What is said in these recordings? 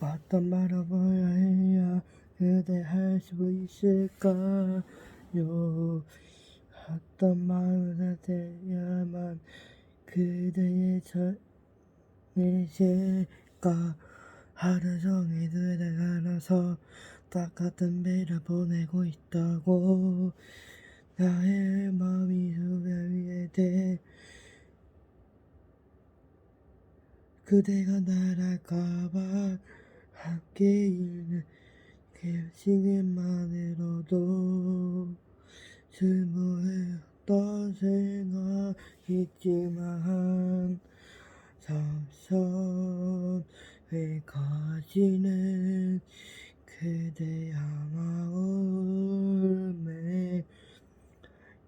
어떤 보여야 해야 그대 할 수 있을까요? 어떤 마음을 대야만 그대의 전이실까? 하루 종일 그대가 나서 똑같은 배를 보내고 있다고 나의 마음이 수면 위에 대 그대가 날아갈까봐 함께 있는 그 시간만으로도 스물했던 생각이지만 점점 커지는 그대의 마음에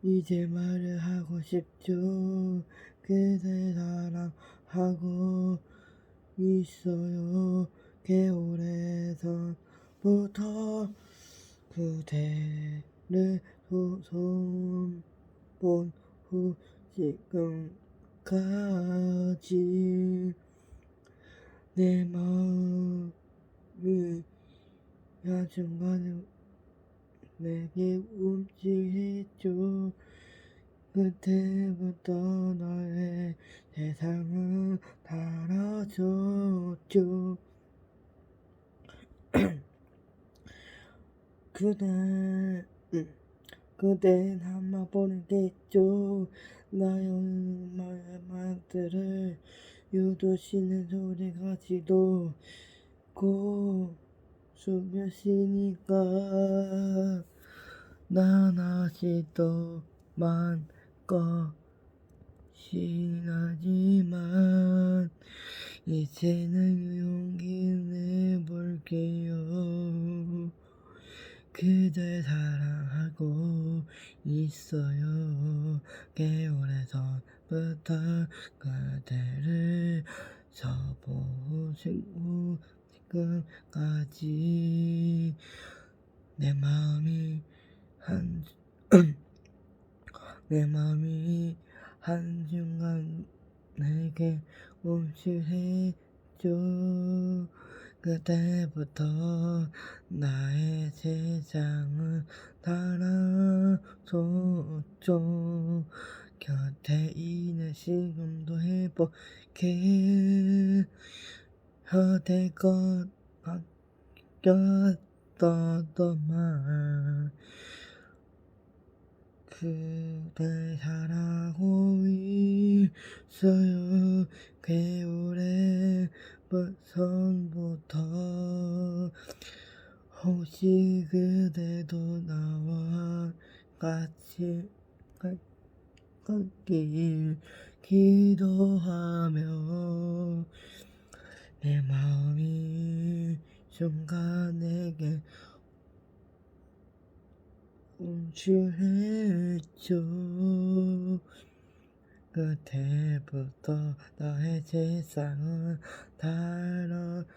이제 말을 하고 싶죠. 그대 사랑하고 있어요 개오래전부터 그대를 손본 후 지금까지 내 마음이 한순간에 내게 움직였죠. 그때부터 나의 세상은 달라졌죠 그대 음, 그댄 한마 보내겠죠. 나의 말들을 유도시는 소리까지도 고 숨쉬니까. 난 아직도 만것이 나지만 이제는 그대 사랑하고 있어요. 개오래전부터 그대를 서보시고 지금까지 내 마음이 한 내 마음이 한순간 내게 움찔했죠 그때부터 나의 세상은 달라졌죠. 곁에 있는 지금도 행복해 같았던 말 그대 사랑하고 있어요. 개오 래 전부터 혹시 그대도 나와 같이 걷길 기도하며 내 마음이 순간 내게 움찔했죠 그때부터 나의 세상은 달라졌어